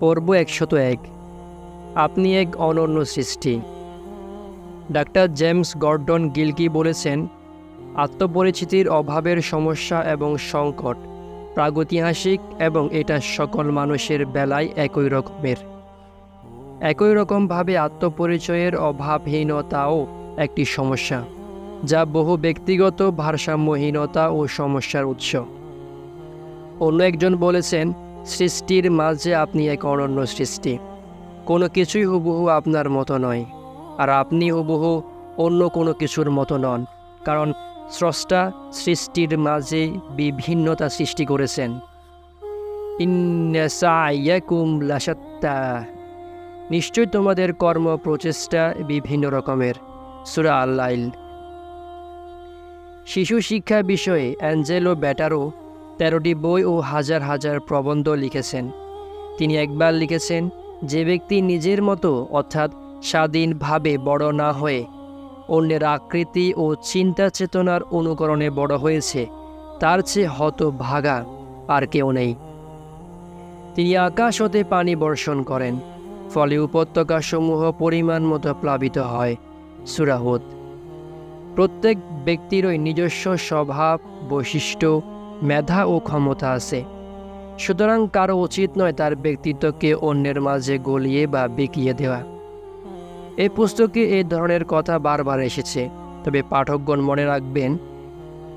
পর্ব একশত এক। আপনি এক অনন্য সৃষ্টি। ডাক্তার জেমস গর্ডন গিলকি বলেছেন, আত্মপরিচিতির অভাবের সমস্যা এবং সংকট প্রাগৈতিহাসিক এবং এটা সকল মানুষের বেলায় একই রকমের। একই রকমভাবে আত্মপরিচয়ের অভাবহীনতাও একটি সমস্যা, যা বহু ব্যক্তিগত ভারসাম্যহীনতা ও সমস্যার উৎস। অন্য একজন বলেছেন সৃষ্টির মাঝে আপনি এক অনন্য সৃষ্টি। কোনো কিছুই হুবহু আপনার মতো নয়, আর আপনি হুবহু অন্য কোনো কিছুর মতো নন, কারণ স্রষ্টা সৃষ্টির মাঝে বিভিন্নতা সৃষ্টি করেছেন। লাসাত্তা নিশ্চয় তোমাদের কর্ম প্রচেষ্টা বিভিন্ন রকমের। সুরা আল্লাইল। শিশু শিক্ষা বিষয়ে অ্যাঞ্জেলো ব্যাটারো তেরোটি বই ও হাজার হাজার প্রবন্ধ লিখেছেন। তিনি একবার লিখেছেন, যে ব্যক্তি নিজের মতো, অর্থাৎ স্বাধীনভাবে বড় না হয়ে, অন্যের আকৃতি ও চিন্তা চেতনার অনুকরণে বড় হয়েছে, তার চেয়ে হত ভাগা আর কেউ নেই। তিনি আকাশ হতে পানি বর্ষণ করেন, ফলে উপত্যকাসমূহ পরিমাণ মতো প্লাবিত হয় সুরাহুদ প্রত্যেক ব্যক্তিরই নিজস্ব স্বভাব, বৈশিষ্ট্য মেধা ও ক্ষমতা আছে। সুতরাং কারও উচিত নয় তার ব্যক্তিত্বকে অন্যের মাঝে গলিয়ে বা বিকিয়ে দেওয়া। এই পুস্তকে এই ধরনের কথা বারবার এসেছে। তবে পাঠকগণ মনে রাখবেন,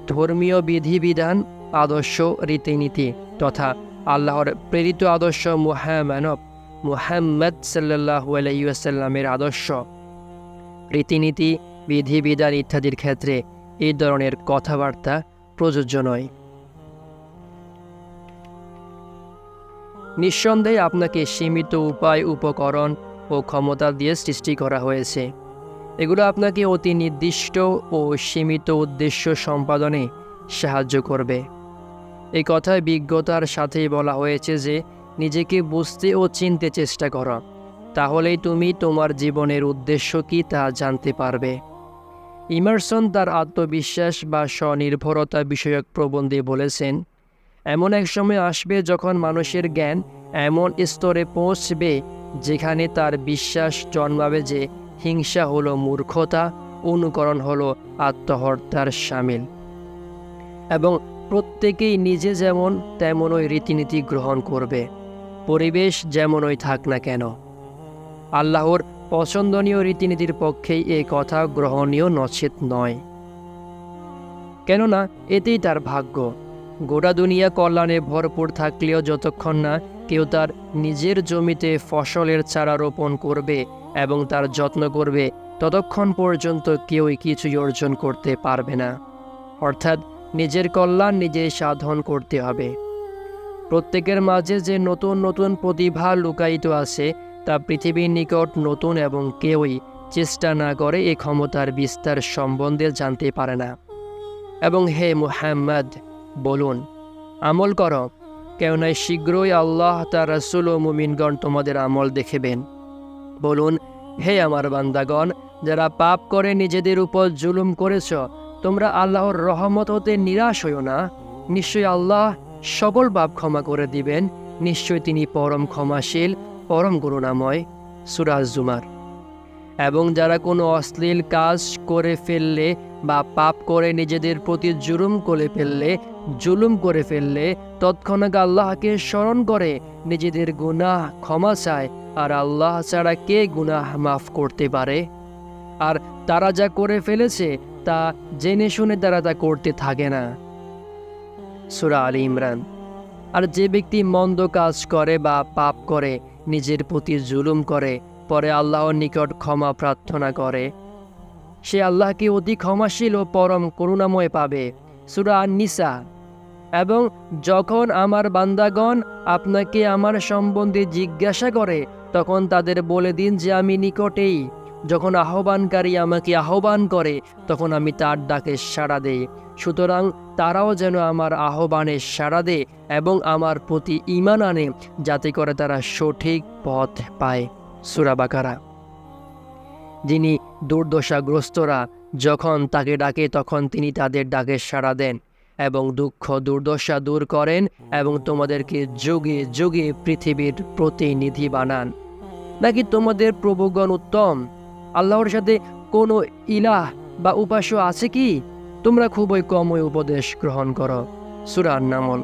ধর্মীয় বিধিবিধান, আদর্শ রীতিনীতি তথা আল্লাহর প্রেরিত আদর্শ মুহামানব মুহাম্মদ সাল্লাহ আলাইসাল্লামের আদর্শ। রীতিনীতি, বিধিবিধান ইত্যাদির ক্ষেত্রে এই ধরনের কথাবার্তা প্রযোজ্য নয়। নিঃসন্দেহে আপনাকে সীমিত উপায়, উপকরণ ও ক্ষমতা দিয়ে সৃষ্টি করা হয়েছে। এগুলো আপনাকে অতি নির্দিষ্ট ও সীমিত উদ্দেশ্য সম্পাদনে সাহায্য করবে। এই কথায় বিজ্ঞতার সাথেই বলা হয়েছে যে, নিজেকে বুঝতে ও চিনতে চেষ্টা করো, তাহলেই তুমি তোমার জীবনের উদ্দেশ্য কি তা জানতে পারবে। ইমারসন তার আত্মবিশ্বাস বা স্বনির্ভরতা বিষয়ক প্রবন্ধে বলেছেন এমন এক সময় আসবে যখন মানুষের জ্ঞান এমন স্তরে পৌঁছবে যেখানে তার বিশ্বাস জন্মাবে যে হিংসা হলো মূর্খতা, অনুকরণ হলো আত্মহত্যার সামিল। এবং প্রত্যেকেই নিজে যেমন তেমনই রীতিনীতি গ্রহণ করবে, পরিবেশ যেমনই থাক না কেন। আল্লাহর পছন্দনীয় রীতিনীতির পক্ষেই এ কথা গ্রহণীয় নচেত নয়। কেননা এতেই তার ভাগ্য। গোটা দুনিয়া কল্যাণে ভরপুর থাকলেও যতক্ষণ না কেউ তার নিজের জমিতে ফসলের চারা রোপণ করবে এবং তার যত্ন করবে, ততক্ষণ পর্যন্ত কেউই কিছুই অর্জন করতে পারবে না। অর্থাৎ নিজের কল্যাণ নিজেই সাধন করতে হবে। প্রত্যেকের মাঝে যে নতুন নতুন প্রতিভা লুকায়িত আছে, তা পৃথিবীর নিকট নতুন এবং কেউই চেষ্টা না করে এ ক্ষমতার বিস্তার সম্বন্ধে জানতে পারে না। এবং হে মুহাম্মদ বলুন, আমল করো, কেননা শীঘ্রই আল্লাহ তার রাসুল ও মুমিনগণ তোমাদের আমল দেখেবেন। বলুন, হে আমার বান্দাগণ, যারা পাপ করে নিজেদের উপর জুলুম করেছ, তোমরা আল্লাহর রহমত হতে নিরাশ হইও না। নিশ্চয়ই আল্লাহ সকল পাপ ক্ষমা করে দিবেন নিশ্চয় তিনি পরম ক্ষমাশীল, পরম করুণাময়। সুরাজ জুমার এবং যারা কোনো অশ্লীল কাজ করে ফেললে বা পাপ করে নিজেদের প্রতি জুলুম করে ফেললে, জুলুম করে ফেললে তৎক্ষণাৎ আল্লাহকে স্মরণ করে, নিজেদের গুনাহ ক্ষমা চায়। আর আল্লাহ ছাড়া কে গুনাহ মাফ করতে পারে? আর তারা যা করে ফেলেছে, তা জেনে শুনে তারা তা করতে থাকে না। সুরা আলী ইমরান। আর যে ব্যক্তি মন্দ কাজ করে বা পাপ করে, নিজের প্রতি জুলুম করে, পরে আল্লাহর নিকট ক্ষমা প্রার্থনা করে। সে আল্লাহকে অতি ক্ষমাশীল ও পরম করুণাময় পাবে। সুরা নিসা এবং যখন আমার বান্দাগণ আপনাকে আমার সম্বন্ধে জিজ্ঞাসা করে, তখন তাদের বলে দিন যে আমি নিকটেই। যখন আহ্বানকারী আমাকে আহ্বান করে, তখন আমি তার ডাকে সাড়া দেই। সুতরাং তারাও যেন আমার আহ্বানে সাড়া দেয় এবং আমার প্রতি ইমান আনে, যাতে করে তারা সঠিক পথ পায়। সুরাবাকারা যিনি দুর্দশাগ্রস্তরা যখন তাকে ডাকে তখন তিনি তাদের ডাকে সাড়া দেন এবং দুঃখ দুর্দশা দূর করেন এবং তোমাদেরকে যুগে যুগে পৃথিবীর প্রতিনিধি বানান। নাকি তোমাদের প্রভুগণ উত্তম? আল্লাহর সাথে কোনো ইলাহ বা উপাস্য আছে কি? তোমরা খুবই কমই উপদেশ গ্রহণ করো। সুরান নামল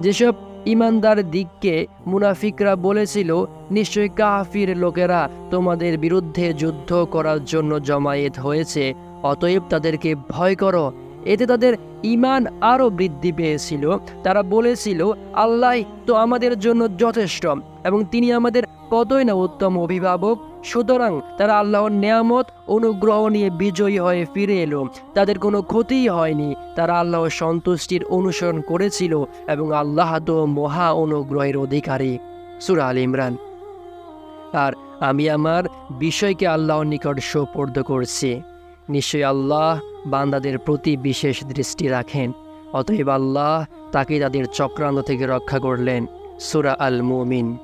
যেসব ইমানদার দিককে মুনাফিকরা বলেছিল, নিশ্চয় কাহাফির লোকেরা তোমাদের বিরুদ্ধে যুদ্ধ করার জন্য জমায়েত হয়েছে, অতএব তাদেরকে ভয় করো। এতে তাদের ইমান আরও বৃদ্ধি পেয়েছিল। তারা বলেছিল, আল্লাহ তো আমাদের জন্য যথেষ্ট এবং তিনি আমাদের কতই না উত্তম অভিভাবক। সুতরাং তারা আল্লাহর নেয়ামত, অনুগ্রহ নিয়ে বিজয়ী হয়ে ফিরে এলো। তাদের কোনো ক্ষতিই হয়নি। তারা আল্লাহর সন্তুষ্টির অনুসরণ করেছিল এবং আল্লাহ তো মহা অনুগ্রহের অধিকারী। সুরা আল ইমরান। আর আমি আমার বিষয়কে আল্লাহর নিকট সোপর্দ করছি। নিশ্চয়ই আল্লাহ বান্দাদের প্রতি বিশেষ দৃষ্টি রাখেন। অতএব আল্লাহ তাকে তাদের চক্রান্ত থেকে রক্ষা করলেন। সুরা আল মুমিন।